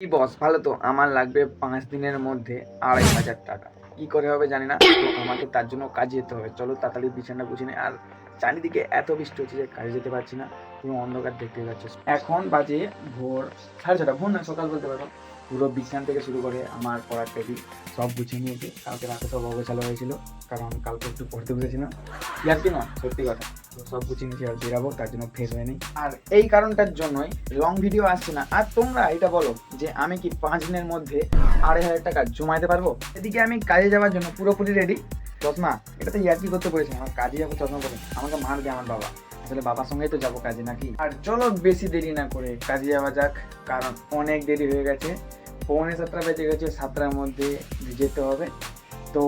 কি বস ভালো তো, আমার লাগবে পাঁচ দিনের মধ্যে আড়াই হাজার টাকা। কি করে হবে জানি না আমাকে তার জন্য কাজে যেতে হবে। চলো তাড়াতাড়ি বিছানা গুছিয়ে আর চারিদিকে এত বৃষ্টি হচ্ছে যে কাজে যেতে পারছি না, পুরো অন্ধকার দেখতে পাচ্ছ এখন বাজে ভোর সাড়ে ছটা ভোর না, সকাল বলতে পারো। পুরো বিছান থেকে শুরু করে আমার পড়ার টেবিল সব গুছিয়ে নিয়েছি। কালকে রাতে সব অগোছালো হয়েছিল, কারণ কালকে একটু পড়তে বসেছিলাম। ইয়ার কি নয় সত্যি কথা। সব নিয়েছি আর বেরাবো, তার জন্য ফ্রেশ হয়নি আর এই কারণটার জন্যই লং ভিডিও আসছে না। আর তোমরা এটা বলো যে আমি কি পাঁচ দিনের মধ্যে আড়াই হাজার টাকা জমাইতে পারব? এদিকে আমি কাজে যাওয়ার জন্য পুরোপুরি রেডি চশমা এটা তো ইয়ার্কি করতে পেরেছি আমার কাজে যাব, চশমা পরে। আমাকে মারবে আমার বাবা। আসলে বাবার সঙ্গেই তো যাব কাজে নাকি? আর চলো বেশি দেরি না করে কাজে যাওয়া যাক, কারণ অনেক দেরি হয়ে গেছে। পৌনে সাতটা বেজে গেছে, সাতটার মধ্যে যেতে হবে। তো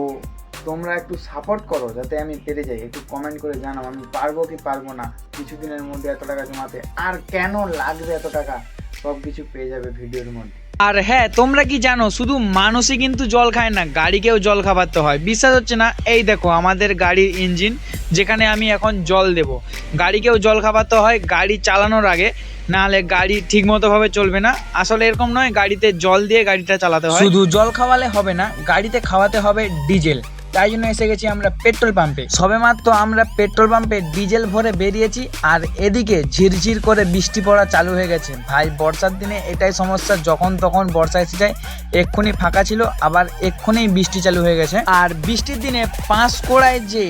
তোমরা একটু সাপোর্ট করো যাতে আমি পেরে যাই। একটু কমেন্ট করে জানাও আমি পারব কি পারব না? কিছুদিনের মধ্যে এত টাকা জমাতে। আর কেন লাগবে এত টাকা? সব কিছু পেয়ে যাবে ভিডিওর মধ্যে। আর হ্যাঁ তোমরা কি জানো শুধু মানুষই কিন্তু জল খায় না গাড়িকেও জল খাওয়াতে হয়। বিশ্বাস হচ্ছে না? এই দেখো আমাদের গাড়ির ইঞ্জিন যেখানে আমি এখন জল দেব। গাড়িকেও জল খাওয়াতে হয় গাড়ি চালানোর আগে। নাহলে গাড়ি ঠিকমতোভাবে চলবে না। আসলে এরকম নয় গাড়িতে জল দিয়ে গাড়িটা চালাতে হয়। শুধু জল খাওয়ালে হবে না গাড়িতে খাওয়াতে হবে ডিজেল। তাই জন্য এসে গেছি আমরা পেট্রোল পাম্পে। সবেমাত্র আমরা পেট্রোল পাম্পে ডিজেল ভরে বেরিয়েছি আর এদিকে ঝিরঝির করে বৃষ্টি পড়া চালু হয়ে গেছে। ভাই, বর্ষার দিনে এটাই সমস্যা, যখন তখন বর্ষা এসে যায়, এক্ষুনি ফাঁকা ছিল, আবার এক্ষুনি বৃষ্টি চালু হয়ে গেছে। আর বৃষ্টির দিনে পাঁচ কোড়ায় যে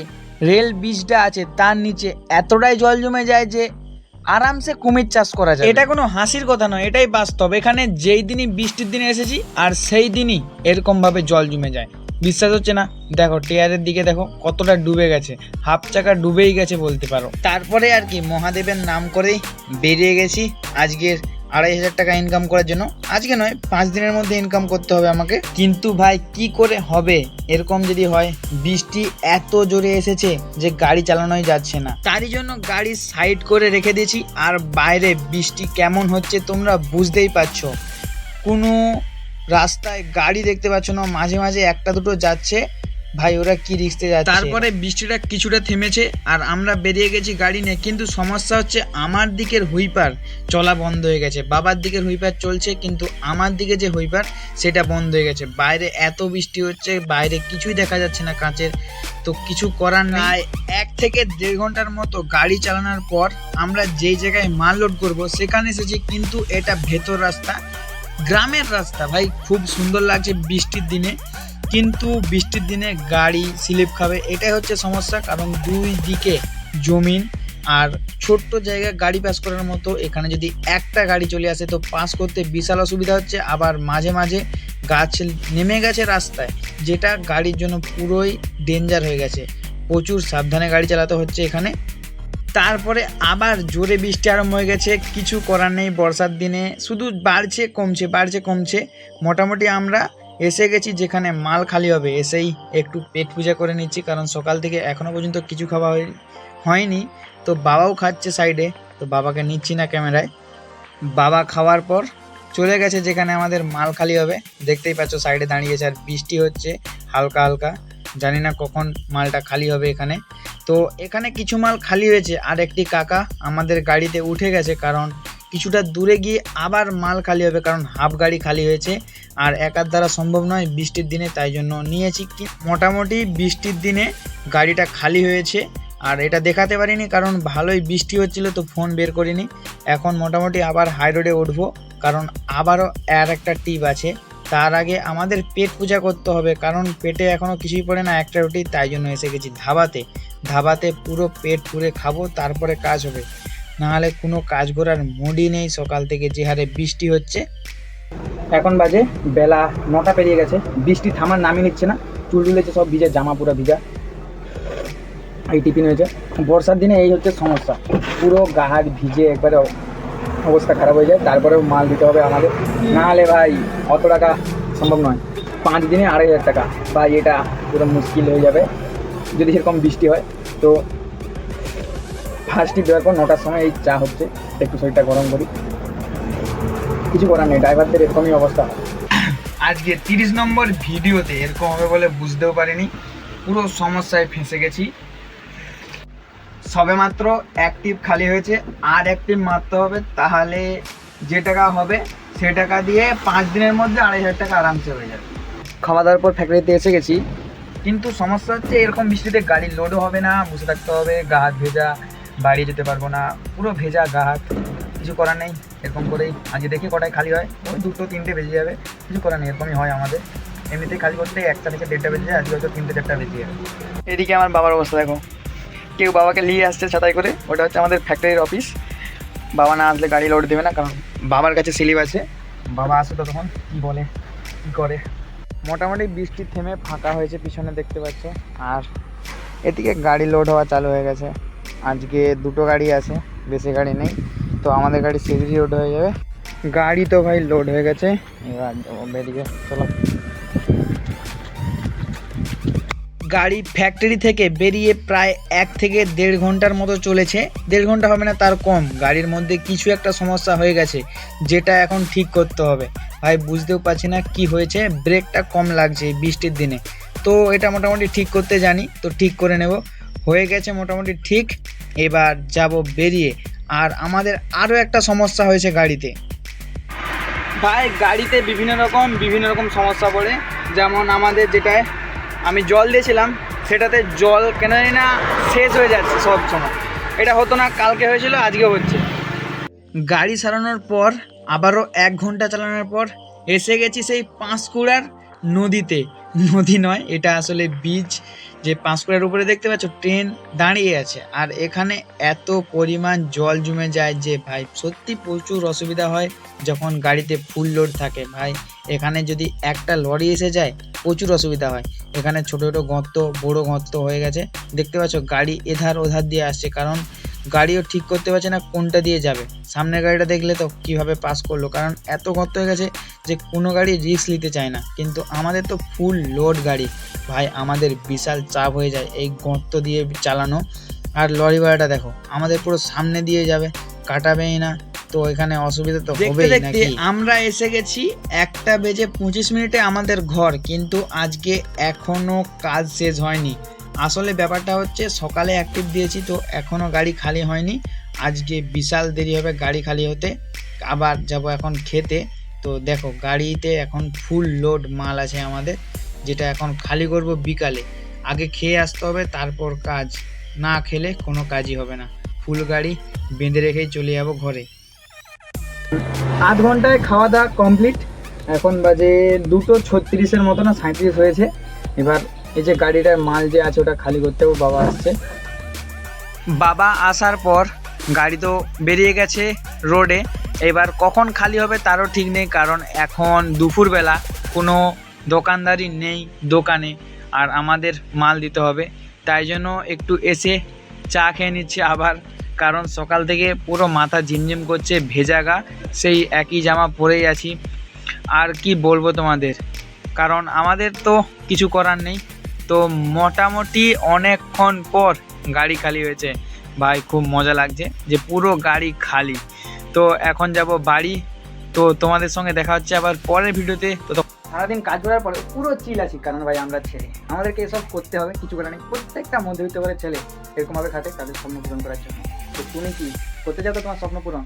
রেল বীজটা আছে, তার নিচে এতটাই জল জমে যায় যে আরামসে কুমির চাষ করা যায় এটা কোনো হাসির কথা নয়, এটাই বাস্তব। এখানে যেই দিনই বৃষ্টির দিনে এসেছি, আর সেই দিনই এরকম ভাবে জল জমে যায়। বিশ্বাস হচ্ছে না। দেখো টেয়ারের দিকে দেখো, কতটা ডুবে গেছে। হাফ চাকা ডুবেই গেছে বলতে পারো। তারপরে আর কি, মহাদেবের নাম করেই বেরিয়ে গেছি। আজকের আড়াই হাজার টাকা ইনকাম করার জন্য। আজকে নয়, পাঁচ দিনের মধ্যে ইনকাম করতে হবে আমাকে। কিন্তু ভাই, কি করে হবে? এরকম যদি হয়, বৃষ্টি এত জোরে এসেছে যে গাড়ি চালানোই যাচ্ছে না। তারই জন্য গাড়ি সাইড করে রেখে দিয়েছি। আর বাইরে বৃষ্টি কেমন হচ্ছে তোমরা বুঝতেই পারছ। কোনো রাস্তায় গাড়ি দেখতে পাচ্ছ না মাঝে মাঝে একটা দুটো যাচ্ছে। ভাই ওরা কি রিক্সতে যাচ্ছে? তারপরে বৃষ্টিটা কিছুটা থেমেছে আর আমরা বেরিয়ে গেছি গাড়ি নিয়ে কিন্তু সমস্যা হচ্ছে আমার দিকের হুইপার চলা বন্ধ হয়ে গেছে। বাবার দিকের হুইপার চলছে কিন্তু আমার দিকে যে হুইপার সেটা বন্ধ হয়ে গেছে। বাইরে এত বৃষ্টি হচ্ছে বাইরে কিছুই দেখা যাচ্ছে না কাঁচের। তো কিছু করার নাই। এক থেকে দেড় ঘণ্টার মতো গাড়ি চালানোর পর আমরা যেই জায়গায় মাল লোড করব সেখানে এসেছি কিন্তু এটা ভেতর রাস্তা। গ্রামের রাস্তা, ভাই, খুব সুন্দর লাগছে বৃষ্টির দিনে। কিন্তু বৃষ্টির দিনে গাড়ি স্লিপ খাবে, এটাই হচ্ছে সমস্যা। কারণ দুই দিকে জমিন আর ছোট্ট জায়গায় গাড়ি পাস করার মতো, এখানে যদি একটা গাড়ি চলে আসে তো পাস করতে বিশাল অসুবিধা হচ্ছে। আবার মাঝে মাঝে গাছ নেমে গেছে রাস্তায়, যেটা গাড়ির জন্য পুরোই ডেঞ্জার হয়ে গেছে। প্রচুর সাবধানে গাড়ি চালাতে হচ্ছে এখানে। তারপরে আবার জোরে বৃষ্টি আরম্ভ হয়ে গেছে, কিছু করার নেই বর্ষার দিনে, শুধু বাড়ছে, কমছে বাড়ছে, কমছে। মোটামুটি আমরা এসে গেছি যেখানে মাল খালি হবে, এসেই একটু পেট পূজা করে নিচ্ছি, কারণ সকাল থেকে এখনও পর্যন্ত কিছু খাওয়া হয়নি তো বাবাও খাচ্ছে সাইডে, তো বাবাকে নিচ্ছি না ক্যামেরায়। বাবা খাওয়ার পর চলে গেছে যেখানে আমাদের মাল খালি হবে। দেখতেই পাচ্ছ সাইডে দাঁড়িয়েছে আর বৃষ্টি হচ্ছে, হালকা হালকা। জানি না কখন মালটা খালি হবে এখানে। তো এখানে কিছু মাল খালি হয়েছে, আর একটি কাকা আমাদের গাড়িতে উঠে গেছে কারণ কিছুটা দূরে গিয়ে আবার মাল খালি হবে কারণ হাফ গাড়ি খালি হয়েছে। আর একার দ্বারা সম্ভব নয়, বৃষ্টির দিনে তাই জন্য নিয়েছি কি মোটামুটি বৃষ্টির দিনে গাড়িটা খালি হয়েছে। আর এটা দেখাতে পারিনি কারণ ভালোই বৃষ্টি হচ্ছিল তো ফোন বের করিনি। এখন মোটামুটি আবার হাই রোডে উঠবো কারণ আবারও আর একটা টিপ আছে। তার আগে আমাদের পেট পূজা করতে হবে কারণ পেটে এখনও কিছুই পড়ে না, একটা রুটি তাই জন্য এসে গেছি ধাবাতে। ধাবাতে পুরো পেট পুরে খাব, তারপরে কাজ হবে। নাহলে কোনো কাজ করার মুডই নেই সকাল থেকে, যে হারে বৃষ্টি হচ্ছে। এখন বাজে বেলা নটা পেরিয়ে গেছে, বৃষ্টি থামার নামই নিচ্ছে না, চুল টুলেছে সব ভিজা, জামা পুরো ভিজা। এই টিফিন হয়েছে। বর্ষার দিনে এই হচ্ছে সমস্যা। পুরো গা হাত ভিজে একবারে অবস্থা খারাপ হয়ে যায়, তারপরেও মাল দিতে হবে আমাদের। না হলে ভাই, অত টাকা সম্ভব নয়। পাঁচ দিনে আড়াই হাজার টাকা। ভাই, এটা পুরো মুশকিল হয়ে যাবে। যদি সেরকম বৃষ্টি হয় তো ফার্স্টটি দেওয়ার পর নটার সময় এই চা হচ্ছে একটু শরীরটা গরম করি। কিছু করার নেই ড্রাইভারদের এরকমই অবস্থা। হয় আজকে তিরিশ নম্বর ভিডিওতে এরকম হবে বলে বুঝতেও পারিনি পুরো সমস্যায় ফেঁসে গেছি। সবে সবেমাত্র অ্যাক্টিভ খালি হয়েছে আর অ্যাক্টিভ মারতে হবে তাহলে যে টাকা হবে সে টাকা দিয়ে পাঁচ দিনের মধ্যে আড়াই হাজার টাকা আরামসে হয়ে যাবে। খাওয়া দাওয়ার পর ফ্যাক্টরিতে এসে গেছি কিন্তু সমস্যা হচ্ছে এরকম বৃষ্টিতে গাড়ি লোডও হবে না, বসে থাকতে হবে, গা হাত ভেজা, বাড়ি যেতে পারব না, পুরো ভেজা গা হাত, কিছু করার নেই, এরকম করেই। আজকে দেখি কটায় খালি হয়, ওই দুটো তিনটে বেজে যাবে, কিছু করার নেই, এরকমই হয় আমাদের। এমনিতেই খালি করতে একটা থেকে দেড়টা বেজে যায়, আজকে হয়তো তিনটে চারটা বেজে যাবে। এদিকে আমার বাবার অবস্থা দেখো। কেউ বাবাকে নিয়ে আসছে ছাতাই করে, ওটা হচ্ছে আমাদের ফ্যাক্টরির অফিস বাবা না আসলে গাড়ি লোড দেবে না, কারণ বাবার কাছে স্লিপ আছে। বাবা আসে তো তখন, কী বলে, কী করে? মোটামুটি বৃষ্টি থেমে ফাঁকা হয়েছে পিছনে দেখতে পাচ্ছ। আর এদিকে গাড়ি লোড হওয়া চালু হয়ে গেছে। আজকে দুটো গাড়ি আছে, বেশি গাড়ি নেই। তো আমাদের গাড়ি শীঘ্রই লোড হয়ে যাবে। গাড়ি তো ভাই লোড হয়ে গেছে। এবার বেরিয়ে, চলো। গাড়ি ফ্যাক্টরি থেকে বেরিয়ে প্রায় এক থেকে দেড় ঘণ্টার মতো চলেছে। দেড় ঘণ্টা হবে না, তার কম। গাড়ির মধ্যে কিছু একটা সমস্যা হয়ে গেছে, যেটা এখন ঠিক করতে হবে। ভাই বুঝতেও পারছি না কি হয়েছে। ব্রেকটা কম লাগছে এই বৃষ্টির দিনে। তো এটা মোটামুটি ঠিক করতে জানি তো ঠিক করে নেব। হয়ে গেছে মোটামুটি ঠিক এবার যাব বেরিয়ে। আর আমাদের আরও একটা সমস্যা হয়েছে গাড়িতে। ভাই গাড়িতে বিভিন্ন রকম বিভিন্ন রকম সমস্যা পড়ে। যেমন আমাদের যেটায় আমি জল দিয়েছিলাম সেটাতে জল কেন না শেষ হয়ে যাচ্ছে সব সময়। এটা হতো না কালকে হয়েছিল আজকে হচ্ছে। গাড়ি সারানোর পর আবারও এক ঘণ্টা চালানোর পর এসে গেছি সেই পাঁশকুড়ার নদীতে। নদী নয়, এটা আসলে বীজ যে পাঁশকুড়ার উপরে দেখতে পাচ্ছ ট্রেন দাঁড়িয়ে আছে। আর এখানে এত পরিমাণ জল জমে যায় যে ভাই, সত্যি প্রচুর অসুবিধা হয় যখন গাড়িতে ফুল লোড থাকে। ভাই, এখানে যদি একটা লরি এসে যায়, প্রচুর অসুবিধা হয়। এখানে ছোট ছোটো গর্ত, বড় গর্ত হয়ে গেছে। দেখতে পাচ্ছ, গাড়ি এধার ওধার দিয়ে আসছে। কারণ গাড়িও ঠিক করতে পারছে না কোনটা দিয়ে যাবে? সামনের গাড়িটা দেখলে তো কীভাবে পাস করল? কারণ এত গর্ত হয়ে গেছে যে কোনো গাড়ি রিস্ক নিতে চায় না। কিন্তু আমাদের তো ফুল লোড গাড়ি। ভাই আমাদের বিশাল চাপ হয়ে যায় এই গর্ত দিয়ে চালানো। আর লরি ভাড়াটা দেখো আমাদের পুরো সামনে দিয়ে যাবে কাটাবেই না। তো এখানে অসুবিধা তো হবেই নাকি? আমরা এসে গেছি একটা বেজে পঁচিশ মিনিটে আমাদের ঘর। কিন্তু আজকে এখনও কাজ শেষ হয়নি। আসলে ব্যাপারটা হচ্ছে সকালে অ্যাক্টিভ দিয়েছি তো এখনও গাড়ি খালি হয়নি। আজকে বিশাল দেরি হবে গাড়ি খালি হতে, আবার যাব এখন খেতে। তো দেখো, গাড়িতে এখন ফুল লোড মাল আছে আমাদের, যেটা এখন খালি করব বিকালে। আগে খেয়ে আসতে হবে, তারপর কাজ। না খেলে কোনো কাজই হবে না। ফুল গাড়ি বেঁধে রেখেই চলে যাব ঘরে। আধ ঘন্টায় খাওয়া দাওয়া কমপ্লিট এখন বাজে দুটো ছত্রিশের মতো না সাঁত্রিশ হয়েছে। এবার এই যে গাড়িটার মাল যে আছে ওটা খালি করতে হবে, বাবা আসছে। বাবা আসার পর গাড়ি তো বেরিয়ে গেছে রোডে। এবার কখন খালি হবে তারও ঠিক নেই, কারণ এখন দুপুরবেলা কোনো দোকানদারি নেই দোকানে, আর আমাদের মাল দিতে হবে। তাই জন্য একটু এসে চা খেয়ে নিচ্ছি আবার, কারণ সকাল থেকে পুরো মাথা ঝিমঝিম করছে, ভেজা গা, সেই একই জামা পরেই আছি। আর কি বলব তোমাদের? কারণ আমাদের তো কিছু করার নেই। তো মোটামুটি অনেকক্ষণ পর গাড়ি খালি হয়েছে। ভাই, খুব মজা লাগছে যে পুরো গাড়ি খালি। তো এখন যাব বাড়ি। তো তোমাদের সঙ্গে দেখা হচ্ছে আবার পরের ভিডিওতে। তো সারাদিন কাজ করার পরে পুরো চিল আছি, কারণ ভাই আমরা ছেলে। আমাদেরকে এসব করতে হবে, কিছু করার নেই। প্রত্যেকটা মধ্যবিত্ত করে ছেলে এরকমভাবে খাটে তাদের স্বপ্ন পূরণ করার জন্য। তো তুমি কি করতে চাও তো তোমার স্বপ্ন পূরণ?